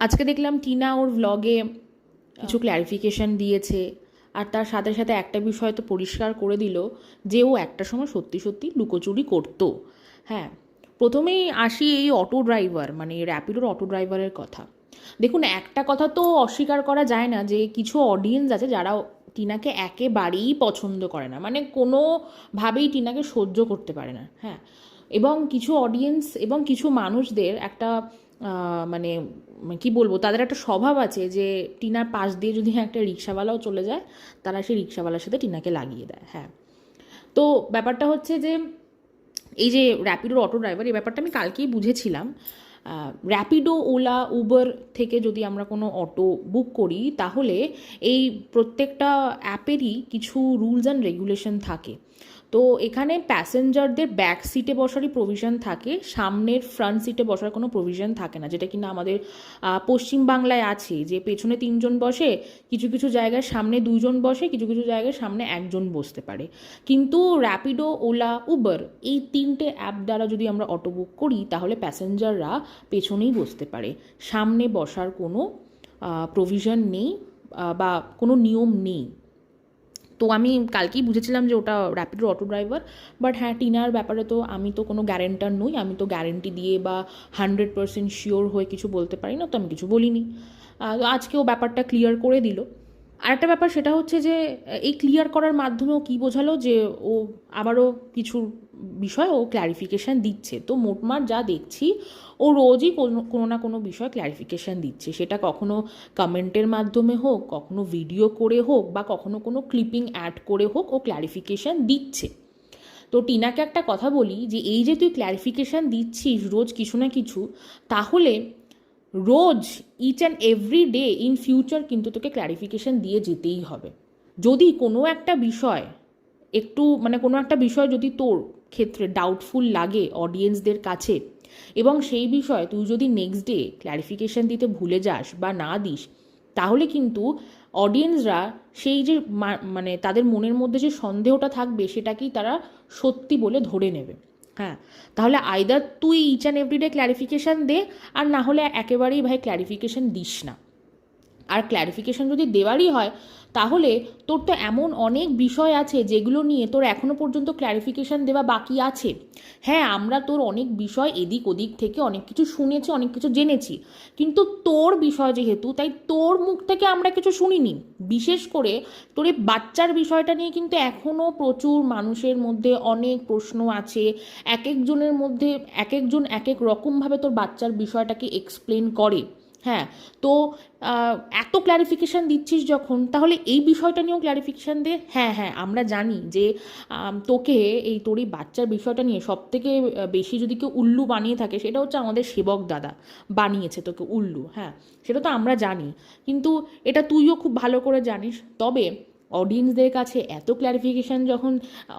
আজকে দেখলাম টিনা ওর ভ্লগে কিছু ক্ল্যারিফিকেশন দিয়েছে আর তার সাথে সাথে একটা বিষয় তো পরিষ্কার করে দিল যে ও একটা সময় সত্যি সত্যি লুকোচুরি করতো। হ্যাঁ প্রথমেই আসি এই অটো ড্রাইভার মানে র্যাপিডোর অটো ড্রাইভারের কথা। দেখুন একটা কথা তো অস্বীকার করা যায় না যে কিছু অডিয়েন্স আছে যারা টিনাকে একেবারেই পছন্দ করে না মানে কোনোভাবেই টিনাকে সহ্য করতে পারে না। হ্যাঁ এবং কিছু অডিয়েন্স এবং কিছু মানুষদের একটা মানে কি বলব, তাদের একটা স্বভাব আছে যে টিনার পাশ দিয়ে যদি একটা রিক্সাওয়ালাও চলে যায়, তারা সেই রিক্সাওয়ালার সাথে টিনাকে লাগিয়ে দেয় হ্যাঁ। তো ব্যাপারটা হচ্ছে যে, এই যে র্যাপিডোর অটো ড্রাইভার এই ব্যাপারটা আমি কালকেই বুঝেছিলাম। র্যাপিডো ওলা উবার থেকে যদি আমরা কোনো অটো বুক করি, তাহলে এই প্রত্যেকটা অ্যাপেরই কিছু রুলস অ্যান্ড রেগুলেশন থাকে। তো এখানে প্যাসেঞ্জারদের ব্যাক সিটে বসারই প্রভিশন থাকে সামনের ফ্রন্ট সিটে বসার কোনো প্রভিশন থাকে না যেটা কিনা আমাদের আহ, পশ্চিমবাংলায় আছে যে পেছনে তিনজন বসে কিছু কিছু জায়গায় সামনে দুজন বসে কিছু কিছু জায়গায় সামনে একজন বসতে পারে। কিন্তু র্যাপিডো ওলা উবার এই তিনটে অ্যাপ দ্বারা যদি আমরা অটো বুক করি তাহলে প্যাসেঞ্জাররা পেছনেই বসতে পারে। সামনে বসার কোনো প্রভিশন নেই বা কোনো নিয়ম নেই। তো আমি কালকেই বুঝেছিলাম যে ওটা র্যাপিডো অটো ড্রাইভার বাট হ্যাঁ টিনার ব্যাপারে তো আমি তো কোনো গ্যারেন্টার নই, আমি তো গ্যারেন্টি দিয়ে বা হান্ড্রেড পার্সেন্ট শিওর হয়ে কিছু বলতে পারি না, তো আমি কিছু বলিনি। আজকে ও ব্যাপারটা ক্লিয়ার করে দিল। আরেকটা ব্যাপার সেটা হচ্ছে যে এই ক্লিয়ার করার মাধ্যমে ও কী বোঝালো যে, ও আবারও কিছু বিষয় ও ক্ল্যারিফিকেশান দিচ্ছে। তো মোটমাট যা দেখছি, ও রোজই কোনো কোনো না কোনো বিষয় ক্ল্যারিফিকেশান দিচ্ছে। সেটা কখনো কমেন্টের মাধ্যমে হোক, কখনো ভিডিও করে হোক, বা কখনো কোনো ক্লিপিং অ্যাড করে হোক, ও ক্ল্যারিফিকেশান দিচ্ছে। তো টিনাকে একটা কথা বলি যে, এই যে তুই ক্ল্যারিফিকেশান দিচ্ছিস রোজ কিছু না কিছু, তাহলে রোজ each and every day in future কিন্তু তোকে ক্ল্যারিফিকেশান দিয়ে যেতেই হবে। যদি কোনো একটা বিষয়, একটু মানে কোনো একটা বিষয় যদি তোর ক্ষেত্রে ডাউটফুল লাগে অডিয়েন্সদের কাছে এবং সেই বিষয়ে তুই যদি নেক্সট ডে ক্ল্যারিফিকেশান দিতে ভুলে যাস বা না দিস, তাহলে কিন্তু অডিয়েন্সরা সেই যে মানে তাদের মনের মধ্যে যে সন্দেহটা থাকবে সেটাকেই তারা সত্যি বলে ধরে নেবে। হ্যাঁ তাহলে আইদার তুই each and every day clarification দে, আর না হলে একেবারেই ভাই ক্ল্যারিফিকেশান দিস না। আর ক্ল্যারিফিকেশন যদি দেওয়ারই হয়, তাহলে তোর তো এমন অনেক বিষয় আছে যেগুলো নিয়ে তোর এখনও পর্যন্ত ক্ল্যারিফিকেশন দেওয়া বাকি আছে। হ্যাঁ আমরা তোর অনেক বিষয় এদিক ওদিক থেকে অনেক কিছু শুনেছি, অনেক কিছু জেনেছি। কিন্তু তোর বিষয় যেহেতু, তাই তোর মুখ থেকে আমরা কিছু শুনিনি। বিশেষ করে তোর এই বাচ্চার বিষয়টা নিয়ে কিন্তু এখনও প্রচুর মানুষের মধ্যে অনেক প্রশ্ন আছে। এক একজনের মধ্যে এক একজন এক এক রকমভাবে তোর বাচ্চার বিষয়টাকে এক্সপ্লেন করে। হ্যাঁ তো এত ক্ল্যারিফিকেশান দিচ্ছিস যখন, তাহলে এই বিষয়টা নিয়েও ক্ল্যারিফিকেশান দে। হ্যাঁ হ্যাঁ আমরা জানি যে তোকে এই তোর এই বাচ্চার বিষয়টা নিয়ে সব থেকে বেশি যদি কেউ উল্লু বানিয়ে থাকে, সেটা হচ্ছে আমাদের সেবক দাদা বানিয়েছে তোকে উল্লু হ্যাঁ সেটা তো আমরা জানি। কিন্তু এটা তুইও খুব ভালো করে জানিস। তবে অডিয়েন্সদের কাছে এত ক্ল্যারিফিকেশান যখন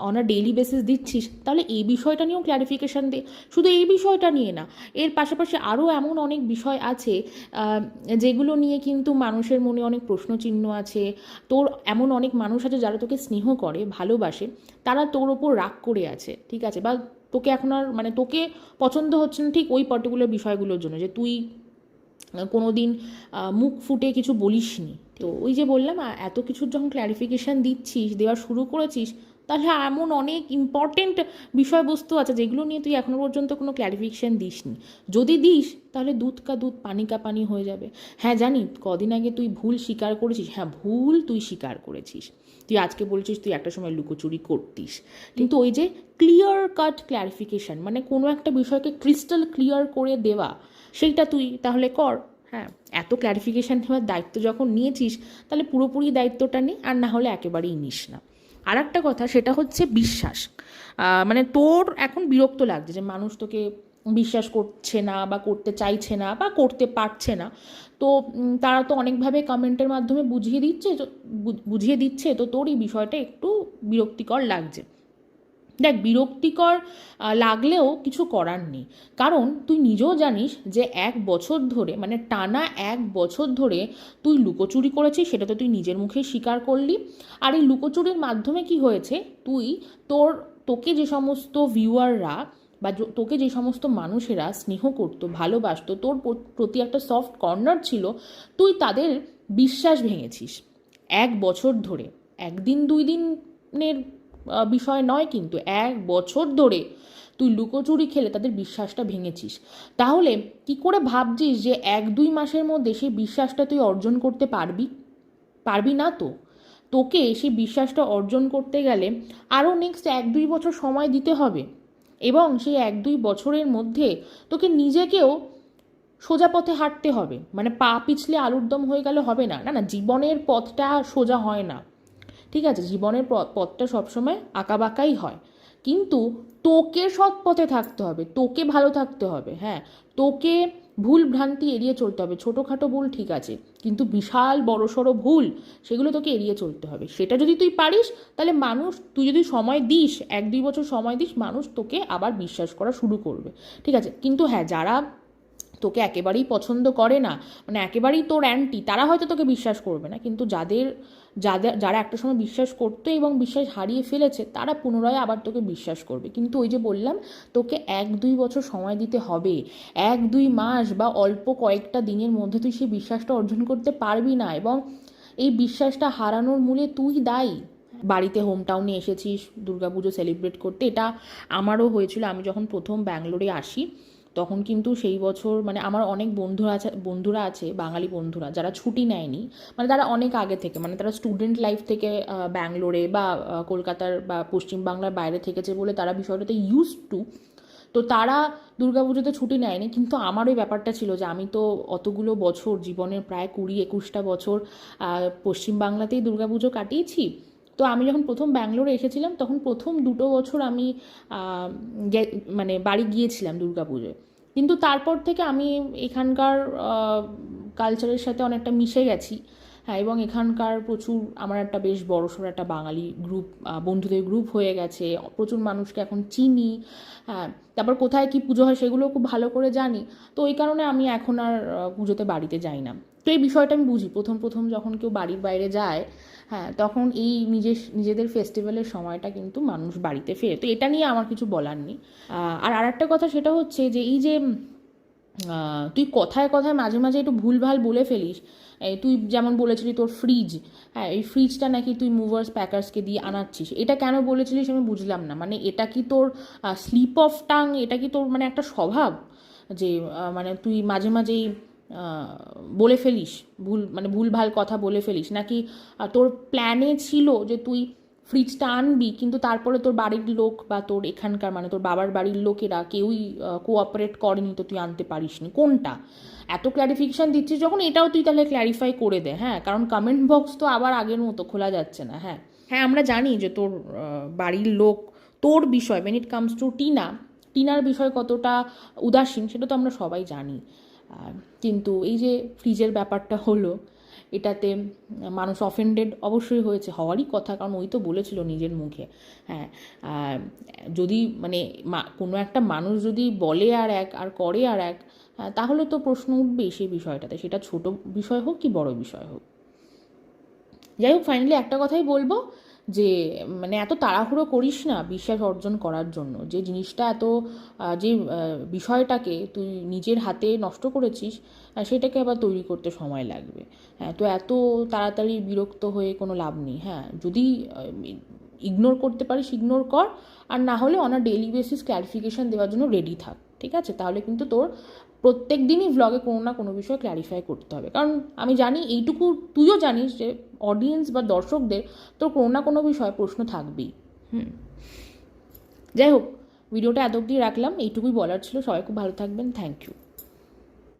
অন আ ডেইলি বেসিস দিচ্ছিস, তাহলে এই বিষয়টা নিয়েও ক্ল্যারিফিকেশান দে। শুধু এই বিষয়টা নিয়ে না, এর পাশাপাশি আরও এমন অনেক বিষয় আছে যেগুলো নিয়ে কিন্তু মানুষের মনে অনেক প্রশ্নচিহ্ন আছে। তোর এমন অনেক মানুষ আছে যারা তোকে স্নেহ করে, ভালোবাসে, তারা তোর ওপর রাগ করে আছে, ঠিক আছে? বা তোকে এখন আর মানে তোকে পছন্দ হচ্ছে না ঠিক ওই পার্টিকুলার বিষয়গুলোর জন্য, যে তুই কোনো দিন মুখ ফুটে কিছু বলিসনি। তো ওই যে বললাম এত কিছুর যখন ক্ল্যারিফিকেশান দিচ্ছিস, দেওয়া শুরু করেছিস, তাহলে এমন অনেক ইম্পর্টেন্ট বিষয়বস্তু আছে যেগুলো নিয়ে তুই এখনও পর্যন্ত কোনো ক্ল্যারিফিকেশান দিসনি। যদি দিস, তাহলে দুধ কা দুধ, পানি কা পানি হয়ে যাবে। হ্যাঁ জানি, কদিন আগে তুই ভুল স্বীকার করেছিস। হ্যাঁ ভুল তুই স্বীকার করেছিস। তুই আজকে বলছিস তুই একটা সময় লুকোচুরি করতিস। কিন্তু ওই যে ক্লিয়ার কাট ক্ল্যারিফিকেশান মানে কোনো একটা বিষয়কে ক্রিস্টাল ক্লিয়ার করে দেওয়া সেইটা তুই তাহলে কর। হ্যাঁ এত ক্ল্যারিফিকেশান নেওয়ার দায়িত্ব যখন নিয়েছিস, তাহলে পুরোপুরি দায়িত্বটা নে আর না হলে একেবারেই নিস না। আর একটা কথা, সেটা হচ্ছে বিশ্বাস। মানে তোর এখন বিরক্ত লাগছে যে মানুষ তোকে বিশ্বাস করছে না বা করতে চাইছে না বা করতে পারছে না। তো তারা তো অনেকভাবে কমেন্টের মাধ্যমে বুঝিয়ে দিচ্ছে বুঝিয়ে দিচ্ছে, তো তোর এই বিষয়টা একটু বিরক্তিকর লাগছে। দেখ, বিরক্তিকর লাগলেও কিছু করার নেই। কারণ তুই নিজেও জানিস যে এক বছর ধরে মানে টানা এক বছর ধরে তুই লুকোচুরি করেছিস, সেটা তো তুই নিজের মুখে স্বীকার করলি। আর এই লুকোচুরির মাধ্যমে কি হয়েছে? তুই তোর, তোকে যে সমস্ত ভিউয়াররা বা তোকে যে সমস্ত মানুষেরা স্নেহ করতো, ভালোবাসতো, তোর প্রতি একটা সফট কর্নার ছিল, তুই তাদের বিশ্বাস ভেঙেছিস। এক বছর ধরে, একদিন দুই দিনের বিষয় নয় কিন্তু এক বছর ধরে তুই লুকোচুরি খেলে তাদের বিশ্বাসটা ভেঙেছিস। তাহলে কি করে ভাবছিস যে এক দুই মাসের মধ্যে সেই বিশ্বাসটা তুই অর্জন করতে পারবি? পারবি না তো। তোকে সেই বিশ্বাসটা অর্জন করতে গেলে আরও নেক্সট এক দুই বছর সময় দিতে হবে এবং সেই এক দুই বছরের মধ্যে তোকে নিজেকেও সোজা পথে হাঁটতে হবে। মানে পা পিছলে আলুর দম হয়ে গেলে হবে না। না না, জীবনের পথটা সোজা হয় না। ঠিক আছে, জীবনের পথটা সবসময় আঁকাবাঁকাই হয়। কিন্তু তোকে সৎ পথে থাকতে হবে, তোকে ভালো থাকতে হবে হ্যাঁ? তোকে ভুল ভ্রান্তি এড়িয়ে চলতে হবে, ছোটোখাটো ভুল ঠিক আছে, কিন্তু বিশাল বড়সড় ভুল, সেগুলো তোকে এড়িয়ে চলতে হবে। সেটা যদি তুই পারিস, তাহলে মানুষ, তুই যদি সময় দিস, এক দুই বছর সময় দিস, মানুষ তোকে আবার বিশ্বাস করা শুরু করবে। ঠিক আছে? কিন্তু হ্যাঁ যারা তোকে একেবারেই পছন্দ করে না মানে একেবারেই তোর অ্যান্টি তারা হয়তো তোকে বিশ্বাস করবে না, কিন্তু যাদের যাদের যারা একটা সময় বিশ্বাস করতো এবং বিশ্বাস হারিয়ে ফেলেছে, তারা পুনরায় আবার তোকে বিশ্বাস করবে। কিন্তু ওই যে বললাম, তোকে এক দুই বছর সময় দিতে হবে। এক দুই মাস বা অল্প কয়েকটা দিনের মধ্যে তুই সেই বিশ্বাসটা অর্জন করতে পারবি না এবং এই বিশ্বাসটা হারানোর মূলে তুই দায়ী। বাড়িতে হোম টাউনে এসেছিস, দুর্গাপুজো সেলিব্রেট করতে, এটা আমারও হয়েছিল। আমি যখন প্রথম ব্যাঙ্গালোরে আসি তখন কিন্তু সেই বছর মানে আমার অনেক বন্ধুরা আছে বন্ধুরা আছে, বাঙালি বন্ধুরা, যারা ছুটি নেয়নি মানে তারা অনেক আগে থেকে মানে তারা স্টুডেন্ট লাইফ থেকে ব্যাঙ্গালোরে বা কলকাতার বা পশ্চিমবাংলার বাইরে থেকেছে বলে তারা বিষয়টাতে ইউজ টু তো তারা দুর্গাপুজোতে ছুটি নেয়নি, কিন্তু আমার ওই ব্যাপারটা ছিল যে আমি তো অতগুলো বছর, জীবনের প্রায় কুড়ি, একুশটা বছর পশ্চিমবাংলাতেই দুর্গাপুজো কাটিয়েছি, তো আমি যখন প্রথম ব্যাঙ্গালোরে এসেছিলাম, তখন প্রথম দুটো বছর আমি মানে বাড়ি গিয়েছিলাম দুর্গাপুজোয় কিন্তু তারপর থেকে আমি এখানকার কালচারের সাথে অনেকটা মিশে গেছি। হ্যাঁ এবং এখানকার প্রচুর, আমার একটা বেশ বড়সড় একটা বাঙালি গ্রুপ বন্ধুদের গ্রুপ হয়ে গেছে। প্রচুর মানুষকে এখন চিনি। হ্যাঁ তারপর কোথায় কি পুজো হয় সেগুলো খুব ভালো করে জানি। তো ওই কারণে আমি এখন আর পুজোতে বাড়িতে যাই না। তো এই বিষয়টা আমি বুঝি। প্রথম প্রথম যখন কেউ বাড়ির বাইরে যায় হ্যাঁ তখন এই নিজের নিজেদের ফেস্টিভ্যালের সময়টা কিন্তু মানুষ বাড়িতে ফেরে। তো এটা নিয়ে আমার কিছু বলার নেই। আহ, আর আরেকটা কথা সেটা হচ্ছে যে এই যে তুই কথায় কথায় মাঝে মাঝে একটু ভুলভাল বলে ফেলিস তুই যেমন বলেছিলি তোর ফ্রিজ হ্যাঁ এই ফ্রিজটা নাকি তুই মুভার্স প্যাকার্সকে দিয়ে আনাচ্ছিস। এটা কেন বলেছিলিস আমি বুঝলাম না। মানে এটা কি তোর স্লিপ অফ টাং এটা কি তোর মানে একটা স্বভাব? যে মানে তুই মাঝে মাঝেই বলে ফেলিস, ভুল মানে ভুলভাল কথা বলে ফেলিস। নাকি তোর প্ল্যানে ছিল যে তুই ফ্রিজটা আনবি, কিন্তু তারপরে তোর বাড়ির লোক বা তোর এখানকার মানে তোর বাবার বাড়ির লোকেরা কেউই কোঅপারেট করেনি তো তুই আনতে পারিসনি। কোনটা? এত ক্ল্যারিফিকেশান দিচ্ছিস, যখন এটাও তুই তাহলে ক্ল্যারিফাই করে দে হ্যাঁ? কারণ কমেন্ট বক্স তো আবার আগের মতো খোলা যাচ্ছে না হ্যাঁ? হ্যাঁ আমরা জানি যে তোর বাড়ির লোক, তোর বিষয়, when it comes to Tina, টিনার বিষয় কতটা উদাসীন, সেটা তো আমরা সবাই জানি। কিন্তু এই যে ফ্রিজের ব্যাপারটা হলো এটাতে মানুষ অফেন্ডেড অবশ্যই হয়েছে হওয়ারই কথা কারণ ওই তো বলেছিল নিজের মুখে। হ্যাঁ যদি মানে কোনো একটা মানুষ যদি বলে আর এক আর করে আর এক হ্যাঁ, তাহলে তো প্রশ্ন উঠবেই সেই বিষয়টাতে সেটা ছোট বিষয় হোক কি বড় বিষয় হোক। যাই হোক ফাইনালি একটা কথাই বলব যে মানে এত তাড়াহুড়ো করিস না বিশ্বাস অর্জন করার জন্য। যে জিনিসটা এত যে বিষয়টাকে তুই নিজের হাতে নষ্ট করেছিস সেটাকে আবার তৈরি করতে সময় লাগবে। হ্যাঁ তো এত তাড়াতাড়ি বিরক্ত হয়ে কোনো লাভ নেই। হ্যাঁ যদি ইগনোর করতে পারিস, ইগনোর কর, আর না হলে অন ডেইলি বেসিস ক্ল্যারিফিকেশান দেওয়ার জন্য রেডি থাক। ঠিক আছে? তাহলে কিন্তু তোর প্রত্যেক দিনই ভ্লগে কোনো না কোনো বিষয় ক্ল্যারিফাই করতে হবে। কারণ আমি জানি এইটুকু তুইও জানিস যে অডিয়েন্স বা দর্শকদের তোর কোনো না কোনো বিষয়ে প্রশ্ন থাকবেই। হুম। যাই হোক ভিডিওটা এত অব্দি রাখলাম। এইটুকুই বলার ছিল। সবাই খুব ভালো থাকবেন। Thank you